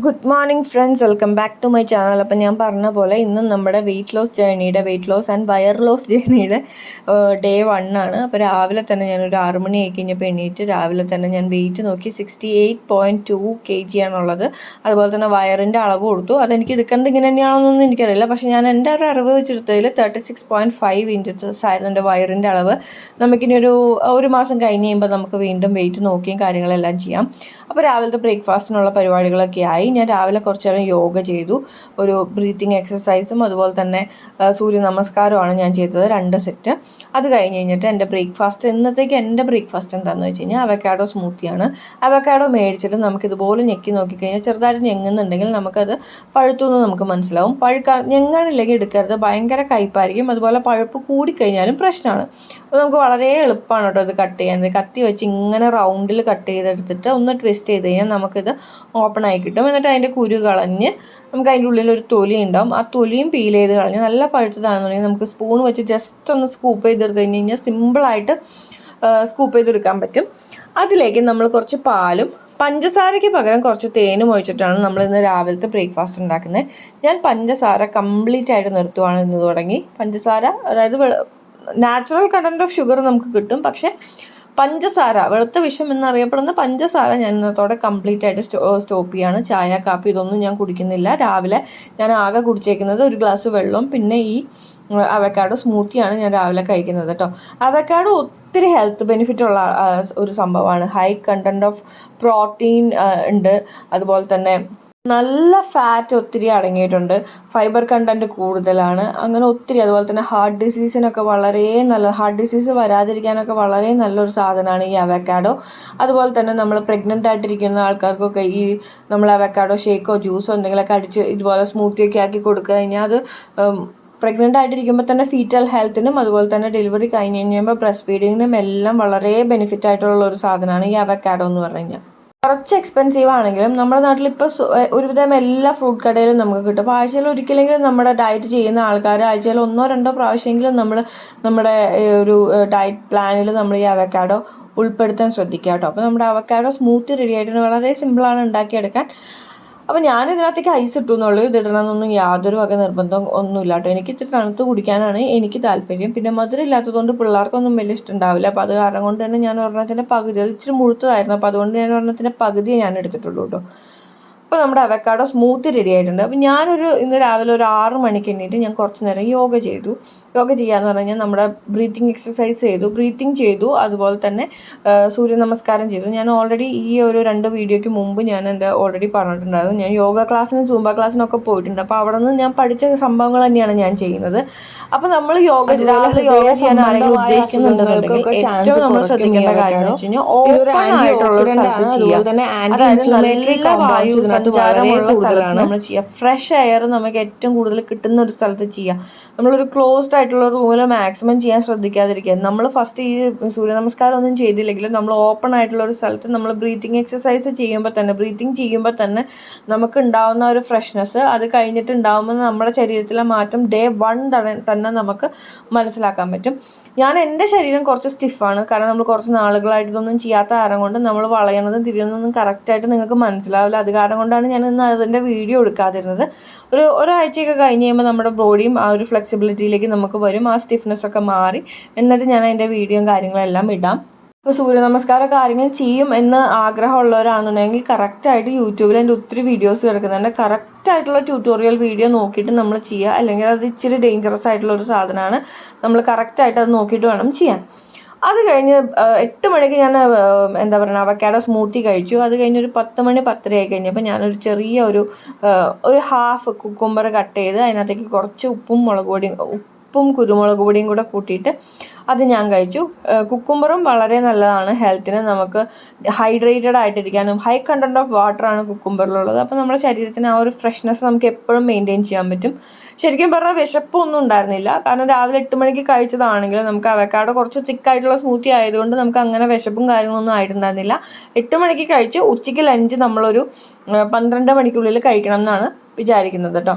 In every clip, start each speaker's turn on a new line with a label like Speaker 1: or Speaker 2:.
Speaker 1: Good morning friends welcome back to my channel അപ്പം ഞാൻ പറഞ്ഞ പോലെ ഇന്ന് നമ്മുടെ വെയിറ്റ് ലോസ് ജേണിയുടെ വെയിറ്റ് ലോസ് ആൻഡ് വയർ ലോസ് ജേണിയുടെ ഡേ വൺ ആണ്. അപ്പോൾ രാവിലെ തന്നെ ഞാനൊരു ആറ് മണി ആയി കഴിഞ്ഞപ്പോൾ എണീറ്റ് രാവിലെ തന്നെ ഞാൻ വെയിറ്റ് നോക്കി. Sixty eight point two K G ആണുള്ളത്. അതുപോലെ തന്നെ വയറിന്റെ അളവ് കൊടുത്തു. അതെനിക്ക് എടുക്കുന്നത് ഇങ്ങനെ തന്നെയാണെന്നൊന്നും എനിക്കറിയില്ല. പക്ഷേ ഞാൻ എന്റെ ഒരു അറിവ് വെച്ചെടുത്തതിൽ thirty six point five inches ആയിരുന്നു എന്റെ വയറിന്റെ അളവ്. നമുക്കിനി ഒരു ഒരു മാസം കഴിഞ്ഞ് കഴിയുമ്പോൾ നമുക്ക് വീണ്ടും വെയിറ്റ് നോക്കിയും കാര്യങ്ങളെല്ലാം ചെയ്യാം. അപ്പോൾ രാവിലത്തെ ബ്രേക്ക്ഫാസ്റ്റിനുള്ള പരിപാടികളൊക്കെ ആയി. ഞാൻ രാവിലെ കുറച്ച് നേരം യോഗ ചെയ്തു. ഒരു ബ്രീത്തിങ് എക്സസൈസും അതുപോലെ തന്നെ സൂര്യ നമസ്കാരമാണ് ഞാൻ ചെയ്തത്. രണ്ട് സെറ്റ്. അത് കഴിഞ്ഞ് കഴിഞ്ഞിട്ട് എന്റെ ബ്രേക്ക്ഫാസ്റ്റ് ഇന്നത്തേക്ക് എന്റെ ബ്രേക്ക്ഫാസ്റ്റ് എന്താണെന്ന് വെച്ച് കഴിഞ്ഞാൽ അവക്കാഡോ സ്മൂത്തിയാണ് അവക്കാഡോ മേടിച്ചിട്ട് നമുക്ക് ഇതുപോലെ ഞെക്കി നോക്കിക്കഴിഞ്ഞാൽ ചെറുതായിട്ട് ഞെങ്ങുന്നുണ്ടെങ്കിൽ നമുക്കത് പഴുത്തു എന്ന് നമുക്ക് മനസ്സിലാവും. പഴുക്കാ ഞെങ്ങാനില്ലെങ്കിൽ എടുക്കരുത്. ഭയങ്കര കയ്പായിരിക്കും. അതുപോലെ പഴുപ്പ് കൂടിക്കഴിഞ്ഞാലും പ്രശ്നമാണ്. അപ്പോൾ നമുക്ക് വളരെ എളുപ്പമാണ് കേട്ടോ ഇത് കട്ട് ചെയ്യാൻ. കത്തി വെച്ച് ഇങ്ങനെ റൗണ്ടിൽ കട്ട് ചെയ്തെടുത്തിട്ട് ഒന്ന് ട്വിസ്റ്റ് ചെയ്ത് കഴിഞ്ഞാൽ നമുക്കിത് ഓപ്പൺ ആയി കിട്ടും. എന്നിട്ട് അതിന്റെ കുരു കളഞ്ഞ് നമുക്ക് അതിന്റെ ഉള്ളിൽ ഒരു തൊലി ഉണ്ടാവും. ആ തൊലിയും പീൽ ചെയ്ത് കളഞ്ഞ് നല്ല പഴുത്തതാണെന്നുണ്ടെങ്കിൽ നമുക്ക് സ്പൂൺ വെച്ച് ജസ്റ്റ് ഒന്ന് സ്കൂപ്പ് ചെയ്തെടുത്ത് കഴിഞ്ഞ് കഴിഞ്ഞാൽ സിമ്പിളായിട്ട് സ്കൂപ്പ് ചെയ്തെടുക്കാൻ പറ്റും. അതിലേക്ക് നമ്മൾ കുറച്ച് പാലും പഞ്ചസാരയ്ക്ക് പകരം കുറച്ച് തേനും ഒഴിച്ചിട്ടാണ് നമ്മൾ ഇന്ന് രാവിലത്തെ ബ്രേക്ക്ഫാസ്റ്റ് ഉണ്ടാക്കുന്നത്. ഞാൻ പഞ്ചസാര കംപ്ലീറ്റ് ആയിട്ട് നിർത്തുവാണ് ഇന്ന് തുടങ്ങി. പഞ്ചസാര അതായത് നാച്ചുറൽ കണ്ടന്റ് ഓഫ് ഷുഗർ നമുക്ക് കിട്ടും. പക്ഷേ പഞ്ചസാര വെളുത്ത വിഷം എന്നറിയപ്പെടുന്ന പഞ്ചസാര ഞാൻ ഇന്നത്തോടെ കംപ്ലീറ്റ് ആയിട്ട് സ്റ്റോ സ്റ്റോപ്പ് ചെയ്യാണ്. ചായ കാപ്പി ഇതൊന്നും ഞാൻ കുടിക്കുന്നില്ല. രാവിലെ ഞാൻ ആകെ കുടിച്ചേക്കുന്നത് ഒരു ഗ്ലാസ് വെള്ളവും പിന്നെ ഈ അവക്കാഡോ സ്മൂത്തിയാണ് ഞാൻ രാവിലെ കഴിക്കുന്നത് കേട്ടോ. അവക്കാഡോ ഒത്തിരി ഹെൽത്ത് ബെനിഫിറ്റ് ഉള്ള ഒരു സംഭവമാണ്. ഹൈ കണ്ടന്റ് ഓഫ് പ്രോട്ടീൻ ഉണ്ട്. അതുപോലെ തന്നെ നല്ല ഫാറ്റ് ഒത്തിരി അടങ്ങിയിട്ടുണ്ട്. ഫൈബർ കണ്ടന്റ് കൂടുതലാണ്. അങ്ങനെ ഒത്തിരി അതുപോലെ തന്നെ ഹാർട്ട് ഡിസീസിനൊക്കെ വളരെ നല്ല ഹാർട്ട് ഡിസീസ് വരാതിരിക്കാനൊക്കെ വളരെ നല്ലൊരു സാധനമാണ് ഈ അവക്കാഡോ അതുപോലെ തന്നെ നമ്മൾ പ്രഗ്നന്റ് ആയിട്ടിരിക്കുന്ന ആൾക്കാർക്കൊക്കെ ഈ നമ്മൾ അവക്കാഡോ ഷേക്കോ ജ്യൂസോ എന്തെങ്കിലുമൊക്കെ അടിച്ച് ഇതുപോലെ സ്മൂത്തിയൊക്കെ ആക്കി കൊടുക്കുക കഴിഞ്ഞാൽ അത് പ്രഗ്നന്റ് ആയിട്ടിരിക്കുമ്പോൾ തന്നെ ഫീറ്റൽ ഹെൽത്തിനും അതുപോലെ തന്നെ ഡെലിവറി കഴിഞ്ഞ് കഴിയുമ്പോൾ ബ്രസ്റ്റ് ഫീഡിങ്ങിനും എല്ലാം വളരെ ബെനിഫിറ്റ് ആയിട്ടുള്ള ഒരു സാധനമാണ് ഈ അവക്കാഡോ എന്ന് പറഞ്ഞു കഴിഞ്ഞാൽ. കുറച്ച് എക്സ്പെൻസീവ് ആണെങ്കിലും നമ്മുടെ നാട്ടിൽ ഇപ്പോൾ ഒരുവിധം എല്ലാ ഫ്രൂട്ട് കടയിലും നമുക്ക് കിട്ടും. അപ്പോൾ ആഴ്ചയിൽ ഒരിക്കലെങ്കിലും നമ്മുടെ ഡയറ്റ് ചെയ്യുന്ന ആൾക്കാർ ആഴ്ചയിൽ ഒന്നോ രണ്ടോ പ്രാവശ്യമെങ്കിലും നമ്മൾ നമ്മുടെ ഒരു ഡയറ്റ് പ്ലാനിൽ നമ്മൾ ഈ അവക്കാഡോ ഉൾപ്പെടുത്താൻ ശ്രദ്ധിക്കുക കേട്ടോ. അപ്പോൾ നമ്മുടെ അവക്കാഡോ സ്മൂത്തി റെഡി ആയിട്ടുണ്ട്. വളരെ സിമ്പിളാണ് ഉണ്ടാക്കിയെടുക്കാൻ. അപ്പോൾ ഞാൻ ഇതിനകത്തേക്ക് ഐസ് ഇട്ടു എന്നുള്ളത് ഇത് ഇടണമെന്നൊന്നും യാതൊരു വക നിർബന്ധം ഒന്നുമില്ല കേട്ടോ. എനിക്ക് ഇത്തിരി തണുത്ത് കുടിക്കാനാണ് എനിക്ക് താല്പര്യം. പിന്നെ മധുരം ഇല്ലാത്തതുകൊണ്ട് പിള്ളേർക്കൊന്നും വലിയ ഇഷ്ടം ഉണ്ടാവില്ല. അപ്പോൾ അത് കാരണം കൊണ്ട് തന്നെ ഞാൻ ഒരെണ്ണത്തിന്റെ പകുതി അത് ഇച്ചിരി മുഴുത്തതായിരുന്നു. അപ്പോൾ അതുകൊണ്ട് ഞാൻ ഒരെണ്ണത്തിന്റെ പകുതിയെ ഞാൻ എടുത്തിട്ടുള്ളൂ കേട്ടോ. അപ്പോൾ നമ്മുടെ അവക്കാഡോ സ്മൂത്ത് റെഡി ആയിട്ടുണ്ട്. അപ്പോൾ ഞാനൊരു ഇന്ന് രാവിലെ ഒരു ആറ് മണിക്ക് എണ്ണീറ്റ് ഞാൻ കുറച്ച് നേരം യോഗ ചെയ്തു. യോഗ ചെയ്യാന്ന് പറഞ്ഞാൽ കഴിഞ്ഞാൽ നമ്മുടെ ബ്രീത്തിങ് എക്സസൈസ് ചെയ്തു. ബ്രീത്തിങ് ചെയ്തു. അതുപോലെ തന്നെ സൂര്യ നമസ്കാരം ചെയ്തു. ഞാൻ ഓൾറെഡി ഈ ഒരു രണ്ട് വീഡിയോയ്ക്ക് മുമ്പ് ഞാൻ എന്റെ ഓൾറെഡി പറഞ്ഞിട്ടുണ്ടായിരുന്നു. ഞാൻ യോഗ ക്ലാസ്സിനും സൂംബ ക്ലാസ്സിനൊക്കെ പോയിട്ടുണ്ട്. അപ്പോൾ അവിടെ നിന്ന് ഞാൻ പഠിച്ച സംഭവങ്ങൾ തന്നെയാണ് ഞാൻ ചെയ്യുന്നത്. അപ്പോൾ നമ്മൾ യോഗ രാവിലെ യോഗ ചെയ്യാൻ ആരെങ്കിലും ഉദ്ദേശിക്കുന്നുണ്ടെന്നുണ്ടെങ്കിൽ ഏറ്റവും നമ്മൾ ശ്രദ്ധിക്കേണ്ട കാര്യം എന്ന് വെച്ച് കഴിഞ്ഞാൽ ഓപ്പൺ ആയിട്ടുള്ള ഒരു സ്ഥലത്ത് ചെയ്യാം. അതായത് നല്ല വായു സഞ്ചാരമുള്ള സ്ഥലത്ത് നമ്മൾ ചെയ്യുക ഫ്രഷ് എയർ നമുക്ക് ഏറ്റവും കൂടുതൽ കിട്ടുന്ന ഒരു സ്ഥലത്ത് ചെയ്യുക നമ്മളൊരു ക്ലോസ്ഡ് ആയിട്ടുള്ള റൂമിൽ മാക്സിമം ചെയ്യാൻ ശ്രദ്ധിക്കാതിരിക്കുക. നമ്മൾ ഫസ്റ്റ് ഈ സൂര്യ നമസ്കാരം ഒന്നും ചെയ്തില്ലെങ്കിലും നമ്മൾ ഓപ്പൺ ആയിട്ടുള്ള ഒരു സ്ഥലത്ത് നമ്മൾ ബ്രീത്തിങ് എക്സസൈസ് ചെയ്യുമ്പോൾ തന്നെ ബ്രീത്തിങ് ചെയ്യുമ്പോൾ തന്നെ നമുക്ക് ഉണ്ടാവുന്ന ഒരു ഫ്രഷ്നെസ് അത് കഴിഞ്ഞിട്ട് ഉണ്ടാവുമ്പോൾ നമ്മുടെ ശരീരത്തിലെ മാറ്റം ഡേ വൺ തന്നെ നമുക്ക് മനസ്സിലാക്കാൻ പറ്റും. ഞാൻ എന്റെ ശരീരം കുറച്ച് സ്റ്റിഫാണ് കാരണം നമ്മൾ കുറച്ച് നാളുകളായിട്ട് ഇതൊന്നും ചെയ്യാത്ത കാരണം കൊണ്ട് നമ്മൾ വളയണതും തിരിയുന്നതും കറക്റ്റായിട്ട് നിങ്ങൾക്ക് മനസ്സിലാവില്ല. അത് കാരണം കൊണ്ടാണ് ഞാൻ ഇന്ന് അതിന്റെ വീഡിയോ എടുക്കാതിരുന്നത്. ഒരു ഒരാഴ്ചയൊക്കെ കഴിഞ്ഞ് കഴിയുമ്പോൾ നമ്മുടെ ബോഡിയും ആ ഒരു ഫ്ലെക്സിബിലിറ്റിയിലേക്ക് നമുക്ക് വരും ആ സ്റ്റിഫ്നെസ് ഒക്കെ മാറി. എന്നിട്ട് ഞാൻ അതിന്റെ വീഡിയോയും കാര്യങ്ങളെല്ലാം ഇടാം. ഇപ്പോൾ സൂര്യ നമസ്കാരം കാര്യങ്ങൾ ചെയ്യും എന്ന് ആഗ്രഹമുള്ളവരാണെന്നുണ്ടെങ്കിൽ കറക്റ്റായിട്ട് യൂട്യൂബിൽ എന്റെ ഒത്തിരി വീഡിയോസ് കിടക്കുന്നുണ്ട്. കറക്റ്റായിട്ടുള്ള ട്യൂട്ടോറിയൽ വീഡിയോ നോക്കിയിട്ട് നമ്മൾ ചെയ്യുക. അല്ലെങ്കിൽ അത് ഇച്ചിരി ഡേഞ്ചറസ് ആയിട്ടുള്ള ഒരു സാധനമാണ്. നമ്മൾ കറക്റ്റായിട്ട് അത് നോക്കിയിട്ട് വേണം ചെയ്യാൻ. അത് കഴിഞ്ഞ് എട്ട് മണിക്ക് ഞാൻ എന്താ പറയുക അവക്കാഡോ സ്മൂത്തി കഴിച്ചു. അത് കഴിഞ്ഞ് ഒരു പത്ത് മണി പത്തര ആയി കഴിഞ്ഞപ്പോൾ ഞാനൊരു ചെറിയ ഒരു ഒരു ഹാഫ് കുക്കുംബർ കട്ട് ചെയ്ത് അതിനകത്തേക്ക് കുറച്ച് ഉപ്പും മുളക് പൊടിയും ഉപ്പും കുരുമുളക് പൊടിയും കൂടെ കൂട്ടിയിട്ട് അത് ഞാൻ കഴിച്ചു. കുക്കുംബറും വളരെ നല്ലതാണ് ഹെൽത്തിന് നമുക്ക് ഹൈഡ്രേറ്റഡ് ആയിട്ടിരിക്കാനും ഹൈ കണ്ടന്റ് ഓഫ് വാട്ടറാണ് കുക്കുംബറിലുള്ളത് അപ്പോൾ നമ്മുടെ ശരീരത്തിന് ആ ഒരു ഫ്രഷ്നെസ് നമുക്ക് എപ്പോഴും മെയിന്റെയിൻ ചെയ്യാൻ പറ്റും. ശരിക്കും പറഞ്ഞാൽ വിശപ്പൊന്നും ഉണ്ടായിരുന്നില്ല. കാരണം രാവിലെ എട്ട് മണിക്ക് കഴിച്ചതാണെങ്കിൽ നമുക്ക് അവക്കാടോ കുറച്ച് തിക്കായിട്ടുള്ള സ്മൂത്തി ആയതുകൊണ്ട് നമുക്ക് അങ്ങനെ വിശപ്പും കാര്യങ്ങളൊന്നും ആയിട്ടുണ്ടായിരുന്നില്ല. എട്ട് മണിക്ക് കഴിച്ച് ഉച്ചയ്ക്ക് ലഞ്ച് നമ്മളൊരു പന്ത്രണ്ട് മണിക്കുള്ളിൽ കഴിക്കണം എന്നാണ് വിചാരിക്കുന്നത് കേട്ടോ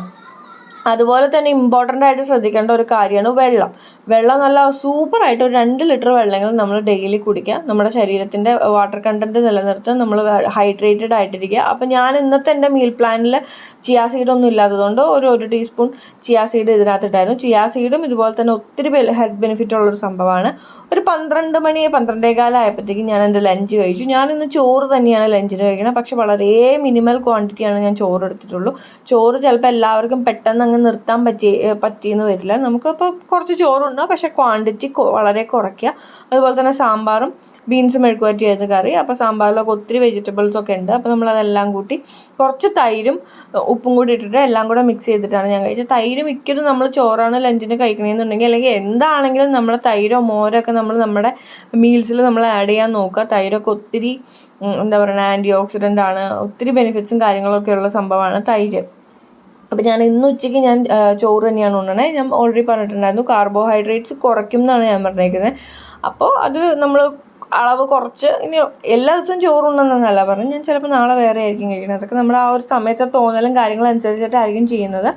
Speaker 1: അതുപോലെ തന്നെ ഇമ്പോർട്ടന്റ് ആയിട്ട് ശ്രദ്ധിക്കേണ്ട ഒരു കാര്യമാണ് വെള്ളം. വെള്ളം നല്ല സൂപ്പറായിട്ട് ഒരു രണ്ട് ലിറ്റർ വെള്ളമെങ്കിലും നമ്മൾ ഡെയിലി കുടിക്കുക. നമ്മുടെ ശരീരത്തിന്റെ വാട്ടർ കണ്ടന്റ് നിലനിർത്താൻ നമ്മൾ ഹൈഡ്രേറ്റഡ് ആയിട്ടിരിക്കുക. അപ്പോൾ ഞാൻ ഇന്നത്തെ എന്റെ മീൽ പ്ലാനിൽ ചിയാ സീഡ് ഒന്നും ഇല്ലാത്തതുകൊണ്ട് ഒരു ഒരു ടീസ്പൂൺ ചിയാ സീഡ് ഇതിനകത്തിട്ടായിരുന്നു ചിയാ സീഡും ഇതുപോലെ തന്നെ ഒത്തിരി ഹെൽത്ത് ബെനിഫിറ്റ് ഉള്ളൊരു സംഭവമാണ്. ഒരു പന്ത്രണ്ട് മണി പന്ത്രണ്ടേകാലം ആയപ്പോഴത്തേക്കും ഞാൻ എന്റെ ലഞ്ച് കഴിച്ചു. ഞാൻ ഇന്ന് ചോറ് തന്നെയാണ് ലഞ്ചിന് കഴിക്കുന്നത്. പക്ഷേ വളരെ മിനിമൽ ക്വാണ്ടിറ്റിയാണ് ഞാൻ ചോറ് എടുത്തിട്ടുള്ളൂ. ചോറ് ചിലപ്പോൾ എല്ലാവർക്കും പെട്ടെന്ന് അങ്ങ് നിർത്താൻ പറ്റി പറ്റിയെന്ന് വരില്ല. നമുക്കിപ്പോൾ കുറച്ച് ചോറുണ്ട്. പക്ഷേ ക്വാണ്ടിറ്റി വളരെ കുറയ്ക്കുക. അതുപോലെ തന്നെ സാമ്പാറും ബീൻസ് ചെയ്ത കറി. അപ്പോൾ സാമ്പാറിലൊക്കെ ഒത്തിരി വെജിറ്റബിൾസ് ഒക്കെ ഉണ്ട്. അപ്പോൾ നമ്മളതെല്ലാം കൂട്ടി കുറച്ച് തൈരും ഉപ്പും കൂടി ഇട്ടിട്ട് എല്ലാം കൂടെ മിക്സ് ചെയ്തിട്ടാണ് ഞാൻ കഴിച്ചത്. തൈര് മിക്കതും നമ്മൾ ചോറാണ് ലഞ്ചിന് കഴിക്കണമെന്നുണ്ടെങ്കിൽ അല്ലെങ്കിൽ എന്താണെങ്കിലും നമ്മൾ തൈരോ മോരോ ഒക്കെ നമ്മൾ നമ്മുടെ മീൽസിൽ നമ്മൾ ആഡ് ചെയ്യാൻ നോക്കുക. തൈരൊക്കെ ഒത്തിരി എന്താ പറയുക ആന്റി ഓക്സിഡന്റ് ആണ്. ഒത്തിരി ബെനിഫിറ്റ്സും കാര്യങ്ങളൊക്കെ ഉള്ള സംഭവമാണ് തൈര്. അപ്പോൾ ഞാൻ ഇന്ന് ഉച്ചയ്ക്ക് ഞാൻ ചോറ് തന്നെയാണ് ഉണ്ണണേ ഞാൻ ഓൾറെഡി പറഞ്ഞിട്ടുണ്ടായിരുന്നു കാർബോഹൈഡ്രേറ്റ്സ് കുറയ്ക്കും എന്നാണ് ഞാൻ പറഞ്ഞേക്കുന്നത് അപ്പോൾ അത് നമ്മൾ അളവ് കുറച്ച് ഇനി എല്ലാ ദിവസവും ചോറുണ്ടെന്നല്ല പറഞ്ഞു ഞാൻ ചിലപ്പോൾ നാളെ വേറെ ആയിരിക്കും കഴിക്കുന്നത്. അതൊക്കെ നമ്മൾ ആ ഒരു സമയത്തെ തോന്നലും കാര്യങ്ങളും അനുസരിച്ചിട്ടായിരിക്കും ചെയ്യുന്നത്.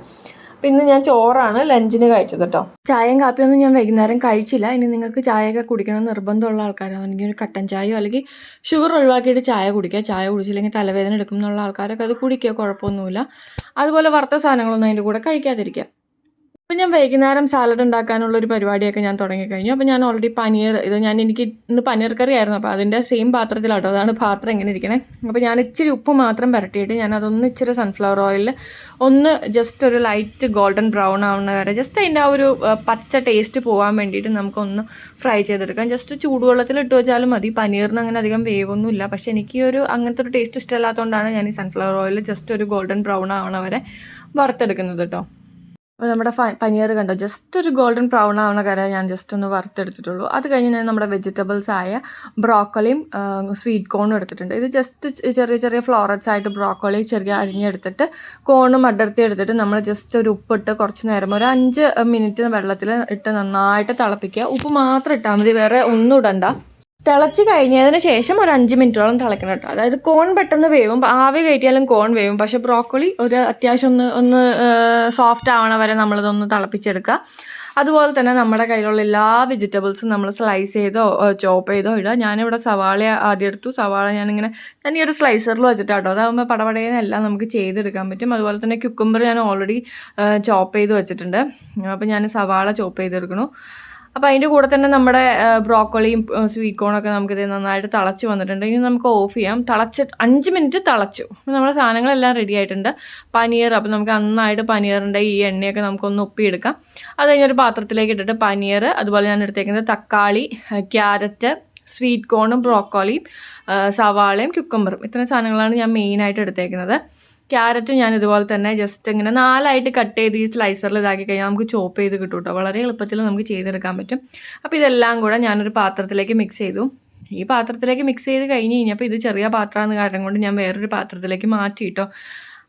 Speaker 1: പിന്നെ ഞാൻ ചോറാണ് ലഞ്ചിന് കഴിച്ചത് കേട്ടോ ചായയും കാപ്പിയൊന്നും ഞാൻ വൈകുന്നേരം കഴിച്ചില്ല. ഇനി നിങ്ങൾക്ക് ചായയൊക്കെ കുടിക്കണം നിർബന്ധമുള്ള ആൾക്കാരാണെങ്കിൽ ഒരു കട്ടൻ ചായയോ അല്ലെങ്കിൽ ഷുഗർ ഒഴിവാക്കിയിട്ട് ചായ കുടിക്കുക. ചായ കുടിച്ചില്ലെങ്കിൽ തലവേദന എടുക്കും എന്നുള്ള ആൾക്കാരൊക്കെ അത് കുടിക്കുക കുഴപ്പമൊന്നുമില്ല. അതുപോലെ വറുത്ത സാധനങ്ങളൊന്നും അതിന്റെ കൂടെ കഴിക്കാതിരിക്കുക. അപ്പം ഞാൻ വൈകുന്നേരം സാലഡ് ഉണ്ടാക്കാനുള്ള ഒരു പരിപാടിയൊക്കെ ഞാൻ തുടങ്ങിക്കഴിഞ്ഞു. അപ്പോൾ ഞാൻ ഓൾറെഡി പനീർ ഇത് ഞാൻ എനിക്ക് ഇന്ന് പനീർ കറി ആയിരുന്നു. അപ്പോൾ അതിന്റെ സെയിം പാത്രത്തിലാട്ടോ അതാണ് പാത്രം എങ്ങനെ ഇരിക്കണേ. അപ്പോൾ ഞാൻ ഇച്ചിരി ഉപ്പ് മാത്രം പുരട്ടിയിട്ട് ഞാൻ അതൊന്ന് ഇച്ചിരി സൺഫ്ലവർ ഓയിൽ ഒന്ന് ജസ്റ്റ് ഒരു ലൈറ്റ് ഗോൾഡൻ ബ്രൗൺ ആവുന്ന വരെ ജസ്റ്റ് അതിന്റെ ആ ഒരു പച്ച ടേസ്റ്റ് പോകാൻ വേണ്ടിയിട്ട് നമുക്കൊന്ന് ഫ്രൈ ചെയ്തെടുക്കാം. ജസ്റ്റ് ചൂടുവെള്ളത്തിൽ ഇട്ട് വെച്ചാലും മതി. പനീറിന് അങ്ങനെ അധികം വേവൊന്നുമില്ല പക്ഷേ എനിക്ക് ഒരു അങ്ങനത്തെ ഒരു ടേസ്റ്റ് ഇഷ്ടമല്ലാത്തതുകൊണ്ടാണ് ഞാൻ ഈ സൺഫ്ലവർ ഓയിൽ ജസ്റ്റ് ഒരു ഗോൾഡൻ ബ്രൗൺ ആവണ വരെ വറുത്തെടുക്കുന്നത് കേട്ടോ അപ്പോൾ നമ്മുടെ പനീർ കണ്ടോ? ജസ്റ്റ് ഒരു ഗോൾഡൻ ബ്രൗൺ ആവുന്ന കര ഞാൻ ജസ്റ്റ് ഒന്ന് വറുത്തെടുത്തിട്ടുള്ളൂ. അത് കഴിഞ്ഞ് ഞാൻ നമ്മുടെ വെജിറ്റബിൾസ് ആയ ബ്രോക്കോളിയും സ്വീറ്റ് കോണും എടുത്തിട്ടുണ്ട്. ഇത് ജസ്റ്റ് ചെറിയ ചെറിയ ഫ്ലോററ്റ്സ് ആയിട്ട് ബ്രോക്കോളി ചെറിയ അരിഞ്ഞെടുത്തിട്ട് കോണും അടർത്തി എടുത്തിട്ട് നമ്മൾ ജസ്റ്റ് ഒരു ഉപ്പിട്ട് കുറച്ച് നേരം ഒരു അഞ്ച് മിനിറ്റ് വെള്ളത്തിൽ ഇട്ട് നന്നായിട്ട് തിളപ്പിക്കുക. ഉപ്പ് മാത്രം ഇട്ടാൽ മതി വേറെ ഒന്നും ഇടണ്ട. തിളച്ച് കഴിഞ്ഞതിന് ശേഷം ഒരു അഞ്ച് മിനിറ്റോളം തിളക്കണം കേട്ടോ. അതായത് കോൺ പെട്ടെന്ന് വേവും. ആവി കയറ്റിയാലും കോൺ വേവും. പക്ഷേ ബ്രോക്കോളി ഒരു അത്യാവശ്യം ഒന്ന് ഒന്ന് സോഫ്റ്റ് ആവണ വരെ നമ്മളിതൊന്ന് തിളപ്പിച്ചെടുക്കുക. അതുപോലെ തന്നെ നമ്മുടെ കയ്യിലുള്ള എല്ലാ വെജിറ്റബിൾസും നമ്മൾ സ്ലൈസ് ചെയ്തോ ചോപ്പ് ചെയ്തോ ഇടുക. ഞാനിവിടെ സവാള ആദ്യം എടുത്തു. സവാള ഞാനിങ്ങനെ ഞാൻ ഈ ഒരു സ്ലൈസറിൽ വെച്ചിട്ട് കേട്ടോ അതാകുമ്പോൾ എല്ലാം നമുക്ക് ചെയ്തെടുക്കാൻ പറ്റും. അതുപോലെ തന്നെ ക്യുക്കുംബർ ഞാൻ ഓൾറെഡി ചോപ്പ് ചെയ്ത് വെച്ചിട്ടുണ്ട്. അപ്പോൾ ഞാൻ സവാള ചോപ്പ് ചെയ്തെടുക്കണു അപ്പോൾ അതിന്റെ കൂടെ തന്നെ നമ്മുടെ ബ്രോക്കോളിയും സ്വീറ്റ് കോണൊക്കെ നമുക്കിത് നന്നായിട്ട് തിളച്ച് വന്നിട്ടുണ്ട്. ഇനി നമുക്ക് ഓഫ് ചെയ്യാം. തിളച്ച് അഞ്ച് മിനിറ്റ് തിളച്ചു. അപ്പോൾ നമ്മുടെ സാധനങ്ങളെല്ലാം റെഡി ആയിട്ടുണ്ട്. പനീർ അപ്പോൾ നമുക്ക് നന്നായിട്ട് പനീറിന്റെ ഈ എണ്ണയൊക്കെ നമുക്കൊന്ന് ഒപ്പിയെടുക്കാം അത് കഴിഞ്ഞൊരു പാത്രത്തിലേക്ക് ഇട്ടിട്ട് പനീർ അതുപോലെ ഞാൻ എടുത്തേക്കുന്നത് തക്കാളി ക്യാരറ്റ് സ്വീറ്റ് കോണും ബ്രോക്കോളിയും സവാളയും ക്യുക്കമ്പറും ഇത്രയും സാധനങ്ങളാണ് ഞാൻ മെയിനായിട്ട് എടുത്തേക്കുന്നത്. ക്യാരറ്റ് ഞാൻ ഇതുപോലെ തന്നെ ജസ്റ്റ് ഇങ്ങനെ നാലായിട്ട് കട്ട് ചെയ്ത് ഈ സ്ലൈസറിൽ ഇതാക്കി കഴിഞ്ഞാൽ നമുക്ക് ചോപ്പ് ചെയ്ത് കിട്ടും കേട്ടോ വളരെ എളുപ്പത്തിൽ നമുക്ക് ചെയ്തെടുക്കാൻ പറ്റും. അപ്പോൾ ഇതെല്ലാം കൂടെ ഞാനൊരു പാത്രത്തിലേക്ക് മിക്സ് ചെയ്തു. ഈ പാത്രത്തിലേക്ക് മിക്സ് ചെയ്ത് കഴിഞ്ഞ് കഴിഞ്ഞപ്പോൾ ഇത് ചെറിയ പാത്രമാണെന്ന് കാരണം കൊണ്ട് ഞാൻ വേറൊരു പാത്രത്തിലേക്ക് മാറ്റി കേട്ടോ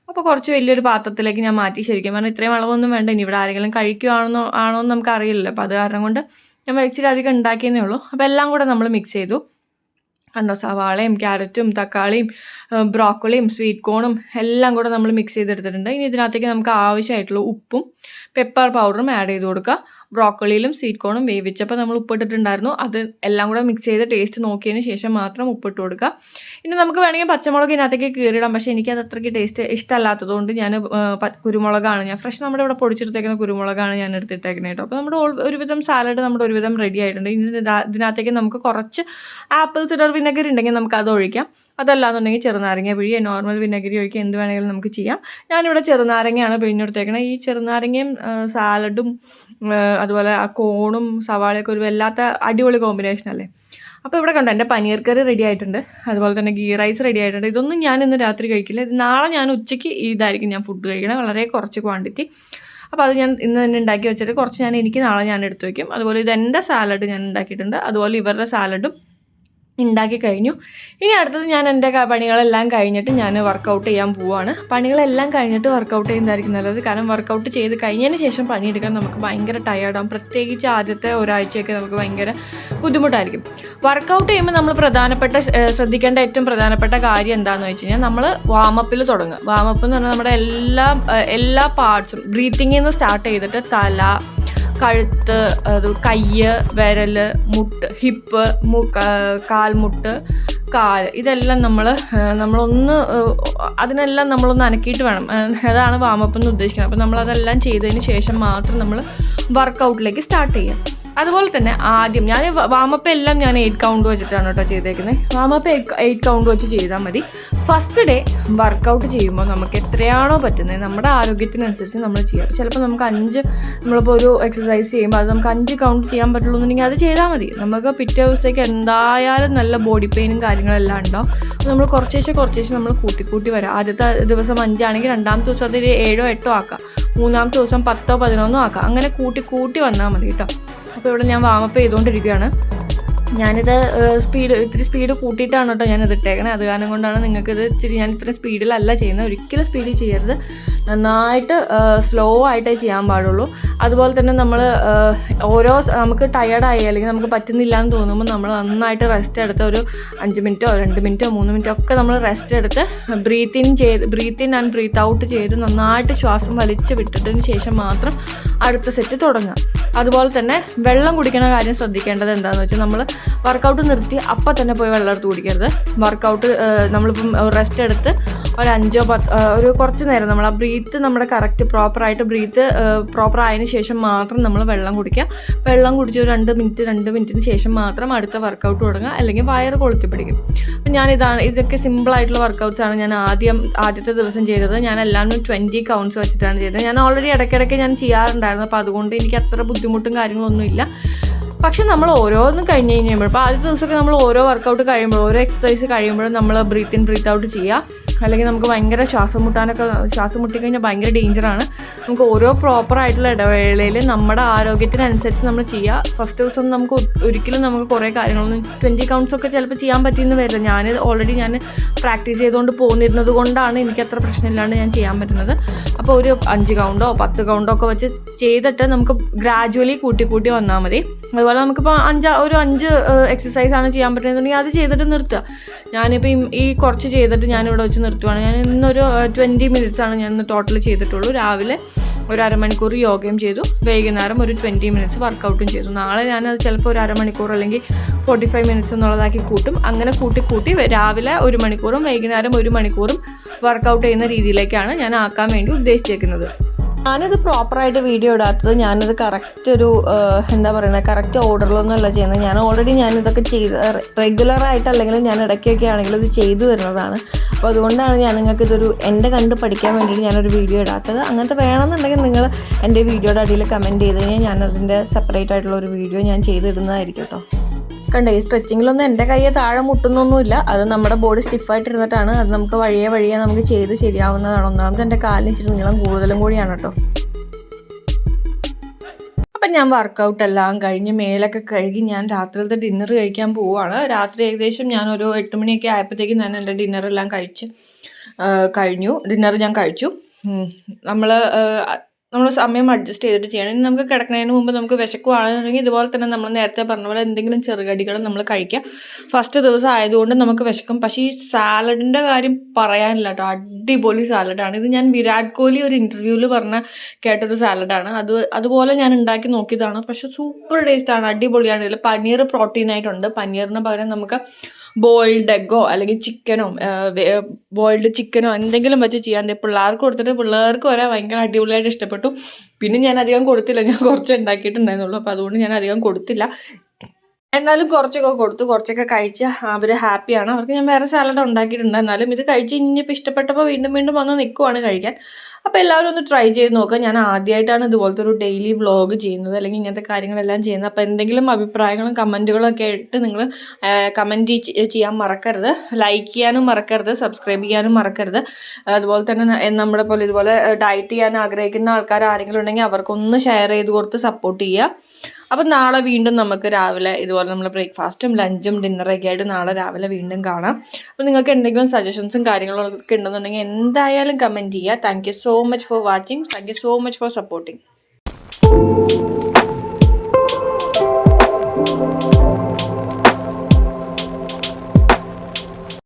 Speaker 1: അപ്പോൾ കുറച്ച് വലിയൊരു പാത്രത്തിലേക്ക് ഞാൻ മാറ്റി ശരിക്കും പറഞ്ഞാൽ ഇത്രയും അളവൊന്നും വേണ്ട. ഇനി ഇവിടെ ആരെങ്കിലും കഴിക്കുകയാണെന്നോ ആണോ എന്ന് നമുക്ക് അറിയില്ലല്ലോ അപ്പോൾ അത് കാരണം കൊണ്ട് ഞാൻ ഇച്ചിരി അധികം ഉണ്ടാക്കിയെന്നേ ഉള്ളൂ. അപ്പോൾ എല്ലാം കൂടെ നമ്മൾ മിക്സ് ചെയ്തു. കണ്ടോ? സവാളയും ക്യാരറ്റും തക്കാളിയും ബ്രോക്കോളിയും സ്വീറ്റ് കോണും എല്ലാം കൂടെ നമ്മൾ മിക്സ് ചെയ്തെടുത്തിട്ടുണ്ട്. ഇനി ഇതിനകത്തേക്ക് നമുക്ക് ആവശ്യമായിട്ടുള്ള ഉപ്പും പെപ്പർ പൗഡറും ആഡ് ചെയ്ത് കൊടുക്കുക ബ്രോക്കോളിയിലും സ്വീറ്റ് കോണും വേവിച്ചപ്പോൾ നമ്മൾ ഉപ്പിട്ടിട്ടുണ്ടായിരുന്നു. അത് എല്ലാം കൂടെ മിക്സ് ചെയ്ത് ടേസ്റ്റ് നോക്കിയതിന് ശേഷം മാത്രം ഉപ്പിട്ട് കൊടുക്കുക ഇനി നമുക്ക് വേണമെങ്കിൽ പച്ചമുളക് ഇതിനകത്തേക്ക് കീറിടാം പക്ഷേ എനിക്കത് അത്രയ്ക്ക് ടേസ്റ്റ് ഇഷ്ടമല്ലാത്തതുകൊണ്ട് ഞാൻ കുരുമുളകാണ് ഞാൻ ഫ്രഷ് നമ്മുടെ ഇവിടെ പൊടിച്ചെടുത്തേക്കുന്ന കുരുമുളകാണ് ഞാൻ എടുത്തിട്ടേക്കുന്നത് കേട്ടോ അപ്പോൾ നമ്മുടെ ഒരുവിധം സാലഡ് നമ്മുടെ ഒരുവിധം റെഡി ആയിട്ടുണ്ട്. ഇനി ഇതിനകത്തേക്ക് നമുക്ക് കുറച്ച് ആപ്പിൾ സിഡർ വിനെഗർ ഉണ്ടെങ്കിൽ നമുക്ക് അത് ഒഴിക്കാം. അതല്ലാന്നുണ്ടെങ്കിൽ ചെറുനാരങ്ങ പിഴിയ നോർമൽ വിനഗിരി ഒഴിക്കുക. എന്ത് വേണമെങ്കിലും നമുക്ക് ചെയ്യാം. ഞാനിവിടെ ചെറുനാരങ്ങയാണ് പിഴിഞ്ഞെടുത്തേക്കുന്നത് ഈ ചെറുനാരങ്ങയും സാലഡും അതുപോലെ ആ കോണും സവാളയൊക്കെ ഒരു വല്ലാത്ത അടിപൊളി കോമ്പിനേഷൻ അല്ലേ? അപ്പോൾ ഇവിടെ കണ്ടോ എന്റെ പനീർ കറി റെഡി ആയിട്ടുണ്ട്. അതുപോലെ തന്നെ ഗീ റൈസ് റെഡി ആയിട്ടുണ്ട്. ഇതൊന്നും ഞാൻ ഇന്ന് രാത്രി കഴിക്കില്ല. ഇത് നാളെ ഞാൻ ഉച്ചയ്ക്ക് ഇതായിരിക്കും ഞാൻ ഫുഡ് കഴിക്കണം. വളരെ കുറച്ച് ക്വാണ്ടിറ്റി അപ്പോൾ അത് ഞാൻ ഇന്ന് തന്നെ ഉണ്ടാക്കി വെച്ചിട്ട് കുറച്ച് ഞാൻ എനിക്ക് നാളെ ഞാൻ എടുത്തു വയ്ക്കും അതുപോലെ ഇത് എന്റെ സാലഡ് ഞാൻ ഉണ്ടാക്കിയിട്ടുണ്ട്. അതുപോലെ ഇവരുടെ സാലഡും ഉണ്ടാക്കി കഴിഞ്ഞു. ഇനി അടുത്തത് ഞാൻ എന്റെ പണികളെല്ലാം കഴിഞ്ഞിട്ട് ഞാൻ വർക്കൗട്ട് ചെയ്യാൻ പോവാണ്. പണികളെല്ലാം കഴിഞ്ഞിട്ട് വർക്കൗട്ട് ചെയ്യുന്നതായിരിക്കും നല്ലത്. കാരണം വർക്കൗട്ട് ചെയ്ത് കഴിഞ്ഞതിന് ശേഷം പണിയെടുക്കാൻ നമുക്ക് ഭയങ്കര ടയേർഡാകും പ്രത്യേകിച്ച് ആദ്യത്തെ ഒരാഴ്ചയൊക്കെ നമുക്ക് ഭയങ്കര ബുദ്ധിമുട്ടായിരിക്കും. വർക്കൗട്ട് ചെയ്യുമ്പോൾ നമ്മൾ പ്രധാനപ്പെട്ട ശ്രദ്ധിക്കേണ്ട ഏറ്റവും പ്രധാനപ്പെട്ട കാര്യം എന്താണെന്ന് വെച്ച് കഴിഞ്ഞാൽ നമ്മൾ വാമപ്പിൽ തുടങ്ങുക. വാമപ്പ് എന്ന് പറഞ്ഞാൽ നമ്മുടെ എല്ലാ എല്ലാ പാർട്സും ബ്രീത്തിങ്ങിൽ നിന്ന് സ്റ്റാർട്ട് ചെയ്തിട്ട് തല കഴുത്ത് അത് കയ്യ് വിരൽ മുട്ട് ഹിപ്പ് കാൽമുട്ട് കാൽ ഇതെല്ലാം നമ്മൾ നമ്മളൊന്ന് അതിനെല്ലാം നമ്മളൊന്ന് അനക്കിയിട്ട് വേണം. അതാണ് വാമപ്പ് എന്ന് ഉദ്ദേശിക്കുന്നത്. അപ്പോൾ നമ്മളതെല്ലാം ചെയ്തതിന് ശേഷം മാത്രം നമ്മൾ വർക്കൗട്ടിലേക്ക് സ്റ്റാർട്ട് ചെയ്യാം. അതുപോലെ തന്നെ ആദ്യം ഞാൻ വാമപ്പ് എല്ലാം ഞാൻ എയ്റ്റ് കൗണ്ട് വെച്ചിട്ടാണ് കേട്ടോ ചെയ്തേക്കുന്നത് വാമപ്പ് എയ്റ്റ് കൗണ്ട് വെച്ച് ചെയ്താൽ മതി. ഫസ്റ്റ് ഡേ വർക്കൗട്ട് ചെയ്യുമ്പോൾ നമുക്ക് എത്രയാണോ പറ്റുന്നത് നമ്മുടെ ആരോഗ്യത്തിനനുസരിച്ച് നമ്മൾ ചെയ്യാം. ചിലപ്പോൾ നമുക്ക് അഞ്ച് നമ്മളിപ്പോൾ ഒരു എക്സസൈസ് ചെയ്യുമ്പോൾ അത് നമുക്ക് അഞ്ച് കൗണ്ട് ചെയ്യാൻ പറ്റുള്ളൂ എന്നുണ്ടെങ്കിൽ അത് ചെയ്താൽ മതി. നമുക്ക് പിറ്റേ ദിവസത്തേക്ക് എന്തായാലും നല്ല ബോഡി പെയിനും കാര്യങ്ങളെല്ലാം ഉണ്ടാവും. നമ്മൾ കുറച്ചേശ്ശെ കുറച്ചേശ്ശെ നമ്മൾ കൂട്ടി കൂട്ടി വരാം. ആദ്യത്തെ ദിവസം അഞ്ചാണെങ്കിൽ രണ്ടാമത്തെ ദിവസം അതിൽ ഏഴോ എട്ടോ ആക്കാം. മൂന്നാമത്തെ ദിവസം പത്തോ പതിനൊന്നോ ആക്കാം. അങ്ങനെ കൂട്ടി കൂട്ടി വന്നാൽ മതി കേട്ടോ. അപ്പോൾ ഇവിടെ ഞാൻ വാമപ്പ് ചെയ്തുകൊണ്ടിരിക്കുകയാണ്. ഞാനിത് സ്പീഡ് ഇത്തിരി സ്പീഡ് കൂട്ടിയിട്ടാണ് കേട്ടോ ഞാനിത് ഇട്ടേക്കണേ. അത് കാരണം കൊണ്ടാണ് നിങ്ങൾക്കിത് ഇത് ഇത്തിരി ഞാൻ ഇത്ര സ്പീഡിലല്ല ചെയ്യുന്നത്. ഒരിക്കലും സ്പീഡിൽ ചെയ്യരുത്. നന്നായിട്ട് സ്ലോ ആയിട്ടേ ചെയ്യാൻ പാടുള്ളൂ. അതുപോലെ തന്നെ നമ്മൾ ഓരോ നമുക്ക് ടയേർഡായി അല്ലെങ്കിൽ നമുക്ക് പറ്റുന്നില്ല എന്ന് തോന്നുമ്പോൾ നമ്മൾ നന്നായിട്ട് റെസ്റ്റ് എടുത്ത് ഒരു അഞ്ച് മിനിറ്റോ രണ്ട് മിനിറ്റോ മൂന്ന് മിനിറ്റോ ഒക്കെ നമ്മൾ റെസ്റ്റ് എടുത്ത് ബ്രീത്ത് ഇൻ ചെയ്ത് breathe in and breathe out ചെയ്ത് നന്നായിട്ട് ശ്വാസം വലിച്ച് വിട്ടതിന് ശേഷം മാത്രം അടുത്ത സെറ്റ് തുടങ്ങുക. അതുപോലെ തന്നെ വെള്ളം കുടിക്കുന്ന കാര്യം ശ്രദ്ധിക്കേണ്ടത് എന്താണെന്ന് വെച്ചാൽ നമ്മൾ വർക്കൗട്ട് നിർത്തി അപ്പം തന്നെ പോയി വെള്ളം എടുത്ത് കുടിക്കരുത്. വർക്കൗട്ട് നമ്മളിപ്പം റെസ്റ്റ് എടുത്ത് ഒരു അഞ്ചോ പത്ത് ഒരു കുറച്ച് നേരം നമ്മൾ ആ ബ്രീത്ത് നമ്മുടെ കറക്റ്റ് പ്രോപ്പറായിട്ട് ബ്രീത്ത് പ്രോപ്പർ ആയതിനു ശേഷം മാത്രം നമ്മൾ വെള്ളം കുടിക്കുക. വെള്ളം കുടിച്ച് ഒരു രണ്ട് മിനിറ്റ് രണ്ട് മിനിറ്റിന് ശേഷം മാത്രം അടുത്ത വർക്കൗട്ട് തുടങ്ങുക. അല്ലെങ്കിൽ വയറ് കൊളുത്തി പിടിക്കും. അപ്പം ഞാൻ ഇതാണ് ഇതൊക്കെ സിമ്പിളായിട്ടുള്ള വർക്കൗട്ട്സ് ആണ് ഞാൻ ആദ്യം ആദ്യത്തെ ദിവസം ചെയ്തത്. ഞാൻ എല്ലാം ട്വന്റി കൗണ്ട്സ് വെച്ചിട്ടാണ് ചെയ്തത്. ഞാൻ ഓൾറെഡി ഇടയ്ക്കിടയ്ക്ക് ഞാൻ ചെയ്യാറുണ്ടായിരുന്നു. അപ്പോൾ അതുകൊണ്ട് എനിക്ക് അത്ര ബുദ്ധിമുട്ടും കാര്യങ്ങളൊന്നും ഇല്ല പക്ഷെ നമ്മൾ ഓരോന്നും കഴിഞ്ഞ് കഴിഞ്ഞ് കഴിയുമ്പോൾ ഇപ്പോൾ ആദ്യത്തെ ദിവസമൊക്കെ നമ്മൾ ഓരോ വർക്കൗട്ട് കഴിയുമ്പോൾ ഓരോ എക്സസൈസ് കഴിയുമ്പോഴും നമ്മൾ ബ്രീത്ത് ഇൻ ബ്രീത്ത് ഔട്ട് ചെയ്യുക. അല്ലെങ്കിൽ നമുക്ക് ഭയങ്കര ശ്വാസം മുട്ടാനൊക്കെ ശ്വാസം മുട്ടിക്കഴിഞ്ഞാൽ ഭയങ്കര ഡേഞ്ചറാണ് നമുക്ക് ഓരോ പ്രോപ്പർ ആയിട്ടുള്ള ഇടവേളയിൽ നമ്മുടെ ആരോഗ്യത്തിനനുസരിച്ച് നമ്മൾ ചെയ്യുക ഫസ്റ്റ് ദിവസം നമുക്ക് ഒരിക്കലും നമുക്ക് കുറേ കാര്യങ്ങളൊന്നും ട്വന്റി കൗണ്ട്സ് ഒക്കെ ചിലപ്പോൾ ചെയ്യാൻ പറ്റിയെന്ന് വരില്ല. ഞാൻ ഓൾറെഡി ഞാൻ പ്രാക്ടീസ് ചെയ്തുകൊണ്ട് പോന്നിരുന്നത് കൊണ്ടാണ് എനിക്ക് അത്ര പ്രശ്നമില്ലാണ്ട് ഞാൻ ചെയ്യാൻ പറ്റുന്നത്. അപ്പോൾ ഒരു അഞ്ച് കൗണ്ടോ പത്ത് കൗണ്ടോ ഒക്കെ വെച്ച് ചെയ്തിട്ട് നമുക്ക് ഗ്രാജുവലി കൂട്ടി കൂട്ടി വന്നാൽ മതി. അതുപോലെ നമുക്കിപ്പോൾ അഞ്ച് ഒരു അഞ്ച് എക്സസൈസ് ആണ് ചെയ്യാൻ പറ്റുന്നതെന്നുണ്ടെങ്കിൽ അത് ചെയ്തിട്ട് നിർത്തുക. ഞാനിപ്പോൾ ഈ കുറച്ച് ചെയ്തിട്ട് ഞാനിവിടെ വെച്ച് നിർത്തുവാണ്. ഞാൻ ഇന്നൊരു ട്വന്റി മിനിറ്റ്സ് ആണ് ഞാൻ ഇന്ന് ടോട്ടൽ ചെയ്തിട്ടുള്ളൂ. രാവിലെ ഒരു അരമണിക്കൂർ യോഗയും ചെയ്തു. വൈകുന്നേരം ഒരു ട്വന്റി മിനിറ്റ്സ് വർക്കൗട്ടും ചെയ്തു. നാളെ ഞാനത് ചിലപ്പോൾ ഒരു അരമണിക്കൂർ അല്ലെങ്കിൽ ഫോർട്ടി ഫൈവ് മിനിറ്റ്സ് എന്നുള്ളതാക്കി കൂട്ടും. അങ്ങനെ കൂട്ടി കൂട്ടി രാവിലെ ഒരു മണിക്കൂറും വൈകുന്നേരം ഒരു മണിക്കൂറും വർക്കൗട്ട് ചെയ്യുന്ന രീതിയിലേക്കാണ് ഞാൻ ആക്കാൻ വേണ്ടി ഉദ്ദേശിച്ചേക്കുന്നത്. ഞാനത് പ്രോപ്പറായിട്ട് വീഡിയോ ഇടാത്തത് ഞാനത് കറക്റ്റ് ഒരു എന്താ പറയുന്നത് കറക്റ്റ് ഓർഡറിലൊന്നുമല്ല ചെയ്യുന്നത്. ഞാൻ ഓൾറെഡി ഞാൻ ഇതൊക്കെ ചെയ്ത് റെഗുലർ ആയിട്ട് അല്ലെങ്കിൽ ഞാൻ ഇടയ്ക്കൊക്കെ ആണെങ്കിൽ ഇത് ചെയ്തു വരുന്നതാണ്. അപ്പോൾ അതുകൊണ്ടാണ് ഞാൻ നിങ്ങൾക്ക് ഇതൊരു എന്റെ കണ്ട് പഠിക്കാൻ വേണ്ടിയിട്ട് ഞാനൊരു വീഡിയോ ഇടാത്തത്. അങ്ങനത്തെ വേണമെന്നുണ്ടെങ്കിൽ നിങ്ങൾ എന്റെ വീഡിയോയുടെ അടിയിൽ കമന്റ് ചെയ്ത് കഴിഞ്ഞാൽ ഞാനതിന്റെ സെപ്പറേറ്റ് ആയിട്ടുള്ള ഒരു വീഡിയോ ഞാൻ ചെയ്തിടുന്നതായിരിക്കും കേട്ടോ. കണ്ടേ ഈ സ്ട്രെച്ചിങ്ങിലൊന്നും എന്റെ കൈയെ താഴെ മുട്ടുന്നൊന്നുമില്ല. അത് നമ്മുടെ ബോഡി സ്റ്റിഫായിട്ടിരുന്നിട്ടാണ് അത് നമുക്ക് വഴിയെ വഴിയെ നമുക്ക് ചെയ്ത് ശരിയാവുന്നതാണ്. ഒന്നാമത് എന്റെ കാലിന് ഇച്ചിരി നീളം കൂടുതലും കൂടിയാണ് കേട്ടോ. അപ്പം ഞാൻ വർക്കൗട്ട് എല്ലാം കഴിഞ്ഞ് മേലൊക്കെ കഴുകി ഞാൻ രാത്രിയിലത്തെ ഡിന്നർ കഴിക്കാൻ പോവുകയാണ് രാത്രി ഏകദേശം ഞാൻ ഒരു എട്ട് മണിയൊക്കെ ആയപ്പോഴത്തേക്കും ഞാൻ എന്റെ ഡിന്നറെല്ലാം കഴിച്ച് കഴിഞ്ഞു. ഡിന്നർ ഞാൻ കഴിച്ചു. നമ്മൾ നമ്മൾ സമയം അഡ്ജസ്റ്റ് ചെയ്തിട്ട് ചെയ്യണം. ഇനി നമുക്ക് കിടക്കുന്നതിന് മുമ്പ് നമുക്ക് വിശക്കുവാണെന്നുണ്ടെങ്കിൽ ഇതുപോലെ തന്നെ നമ്മൾ നേരത്തെ പറഞ്ഞ പോലെ എന്തെങ്കിലും ചെറുകടികൾ നമ്മൾ കഴിക്കുക. ഫസ്റ്റ് ദിവസം ആയതുകൊണ്ട് നമുക്ക് വിശക്കും. പക്ഷേ ഈ സാലഡിന്റെ കാര്യം പറയാനില്ല കേട്ടോ. അടിപൊളി സാലഡാണ് ഇത് ഞാൻ വിരാട് കോഹ്ലി ഒരു ഇന്റർവ്യൂവിൽ പറഞ്ഞ കേട്ടൊരു സാലഡാണ് അത് അതുപോലെ ഞാൻ ഉണ്ടാക്കി നോക്കിയതാണ്. പക്ഷേ സൂപ്പർ ടേസ്റ്റാണ് അടിപൊളിയാണ്. ഇതിൽ പനീർ പ്രോട്ടീൻ ആയിട്ടുണ്ട്. പനീറിന് പകരം നമുക്ക് ബോയിൽഡ് എഗ്ഗോ അല്ലെങ്കിൽ ചിക്കനോ ബോയിൽഡ് ചിക്കനോ എന്തെങ്കിലും വെച്ച് ചെയ്യാൻ പിള്ളേർക്ക് കൊടുത്തിട്ട് പിള്ളേർക്ക് വരെ ഭയങ്കര അടിപൊളിയായിട്ട് ഇഷ്ടപ്പെട്ടു. പിന്നെ ഞാൻ അധികം കൊടുത്തില്ല ഞാൻ കുറച്ച് ഉണ്ടാക്കിയിട്ടുണ്ടായിരുന്നുള്ളൂ. അപ്പോൾ അതുകൊണ്ട് ഞാൻ അധികം കൊടുത്തില്ല. എന്നാലും കുറച്ചൊക്കെ കൊടുത്തു കുറച്ചൊക്കെ കഴിച്ച് അവർ ഹാപ്പിയാണ് അവർക്ക് ഞാൻ വേറെ സാലഡ് ഉണ്ടാക്കിയിട്ടുണ്ട് എന്നാലും ഇത് കഴിച്ച് ഇനിയിപ്പോൾ ഇഷ്ടപ്പെട്ടപ്പോൾ വീണ്ടും വീണ്ടും വന്ന് നിൽക്കുവാണ് കഴിക്കാൻ. അപ്പോൾ എല്ലാവരും ഒന്ന് ട്രൈ ചെയ്ത് നോക്കുക ഞാൻ ആദ്യമായിട്ടാണ് ഇതുപോലത്തെ ഒരു ഡെയിലി വ്ളോഗ് ചെയ്യുന്നത്. അല്ലെങ്കിൽ ഇങ്ങനത്തെ കാര്യങ്ങളെല്ലാം ചെയ്യുന്നത്. അപ്പോൾ എന്തെങ്കിലും അഭിപ്രായങ്ങളും കമന്റുകളും ഒക്കെ ആയിട്ട് നിങ്ങൾ കമന്റ് ചെയ്യാൻ മറക്കരുത്. ലൈക്ക് ചെയ്യാനും മറക്കരുത്. സബ്സ്ക്രൈബ് ചെയ്യാനും മറക്കരുത്. അതുപോലെ തന്നെ നമ്മുടെ പോലെ ഇതുപോലെ ഡയറ്റ് ചെയ്യാൻ ആഗ്രഹിക്കുന്ന ആൾക്കാർ ആരെങ്കിലും ഉണ്ടെങ്കിൽ അവർക്കൊന്ന് ഷെയർ ചെയ്ത് കൊടുത്ത് സപ്പോർട്ട് ചെയ്യുക. അപ്പം നാളെ വീണ്ടും നമുക്ക് രാവിലെ ഇതുപോലെ നമ്മൾ ബ്രേക്ക്ഫാസ്റ്റും ലഞ്ചും ഡിന്നറും ഒക്കെ ആയിട്ട് നാളെ രാവിലെ വീണ്ടും കാണാം. അപ്പം നിങ്ങൾക്ക് എന്തെങ്കിലും സജഷൻസും കാര്യങ്ങളൊക്കെ ഉണ്ടെന്നുണ്ടെങ്കിൽ എന്തായാലും കമന്റ് ചെയ്യുക. Thank you so so much for watching. Thank you so much for supporting.